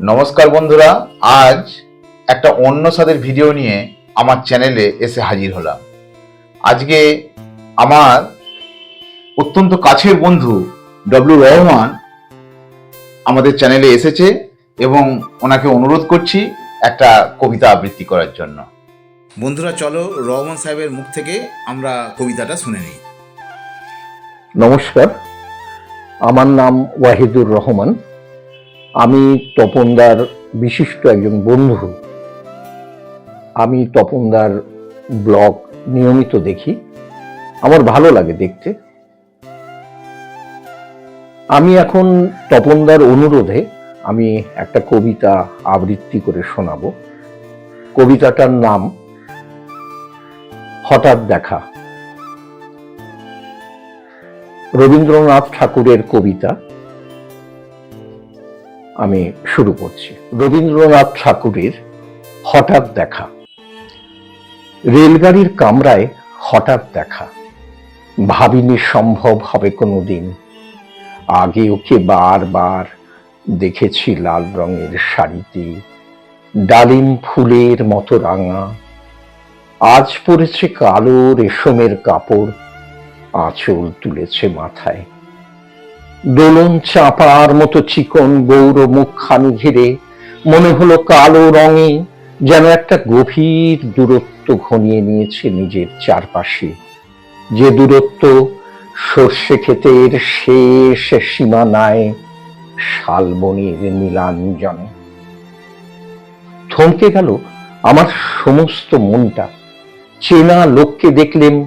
নমস্কার বন্ধুরা আজ একটা অন্য স্বাদের ভিডিও নিয়ে আমার চ্যানেলে এসে হাজির হলাম। আজকে আমার অত্যন্ত কাছের বন্ধু ডব্লিউ রহমান আমাদের চ্যানেলে এসেছে এবং ওনাকে অনুরোধ করছি একটা কবিতা আবৃত্তি করার জন্য। বন্ধুরা চলো রহমান সাহেবের মুখ থেকে আমরা কবিতাটা শুনে নিই। নমস্কার। আমার নাম ওয়াহিদুর রহমান। আমি তপনদার বিশিষ্ট একজন বন্ধু। আমি তপনদার ব্লগ নিয়মিত দেখি। আমার ভালো লাগে দেখতে। আমি এখন তপনদার অনুরোধে আমি একটা কবিতা আবৃত্তি করে শোনাবো। কবিতাটার নাম হঠাৎ দেখা। রবীন্দ্রনাথ ঠাকুরের কবিতা আমি শুরু করছি। রবীন্দ্রনাথ ঠাকুরের হঠাৎ দেখা। রেলগাড়ির কামরায় হঠাৎ দেখা। ভাবিনি সম্ভব হবে কোনোদিন। আগে ওকে বারবার দেখেছি লাল রঙের শাড়িতে, ডালিম ফুলের মতো রাঙা। আজ পড়েছে কালো রেশমের কাপড় আঁচল তুলেছে মাথায়। দোলন চাপার মতো চিকন গৌর মুখখানি ঘিরে মনে হলো কালো রঙে যেন একটা গভীর দূরত্ব ঘনিয়ে নিয়েছে নিজের চারপাশে। যে দূরত্ব সর্ষে ক্ষেতের শেষ সীমানায় শালবনির নীলাঞ্জনে। থমকে গেল আমার সমস্ত মনটা। চেনা লোককে দেখলেন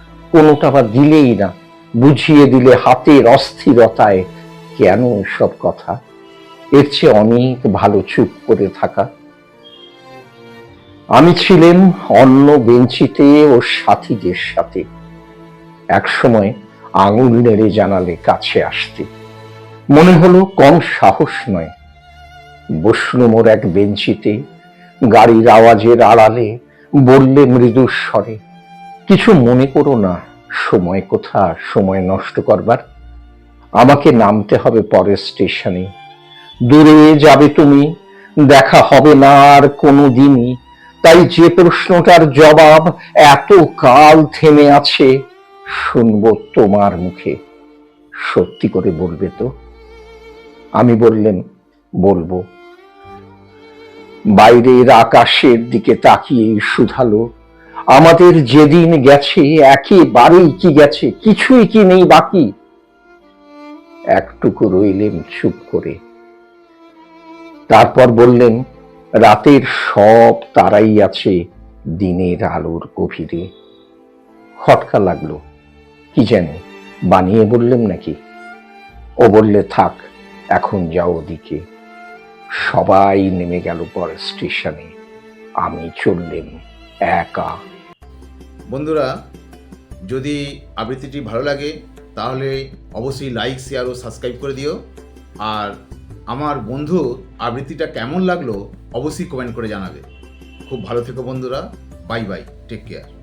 কোনোটা বা দিলেই না, বুঝিয়ে দিলে হাতের অস্থিরতায়, কেন সব কথা? এর চেয়ে অনেক ভালো চুপ করে থাকা। আমি ছিলেন অন্য বেঞ্চিতে ও সাথীদের সাথে। একসময় আঙুল নেড়ে জানালে কাছে আসতে। মনে হলো কম সাহস নয়। ওর এক বেঞ্চিতে, গাড়ির আওয়াজের আড়ালে বললে মৃদু স্বরে কিছু মনে করো না, সময় কোথা সময় নষ্ট করবার। আমাকে নামতে হবে পরের স্টেশনে। দূরে যাবে তুমি, দেখা হবে না আর কোনো দিনই তাই যে প্রশ্নটার জবাব এত কাল থেমে আছে, শুনব তোমার মুখে। সত্যি করে বলবে তো? আমি বললেন, বলব। বাইরের আকাশের দিকে তাকিয়ে শুধালো আমাদের যেদিন গেছে একেবারেই কি গেছে, কিছুই কি নেই বাকি? একটুকু রইলেন চুপ করে। তারপর বললেন, রাতের সব তারাই আছে দিনের আলোর গভীরে। খটকা লাগল। কি যেন বানিয়ে বললেন নাকি? ও বললে, থাক, এখন যাও ওদিকে। সবাই নেমে গেল পরের স্টেশনে। আমি চললেন একা। বন্ধুরা, যদি আবৃত্তিটি ভালো লাগে, তাহলে অবশ্যই লাইক শেয়ার ও সাবস্ক্রাইব করে দিও। আর আমার বন্ধু, আবৃত্তিটা কেমন লাগল, অবশ্যই কমেন্ট করে জানাবে। খুব ভালো থেকো বন্ধুরা বাই বাই টেক কেয়ার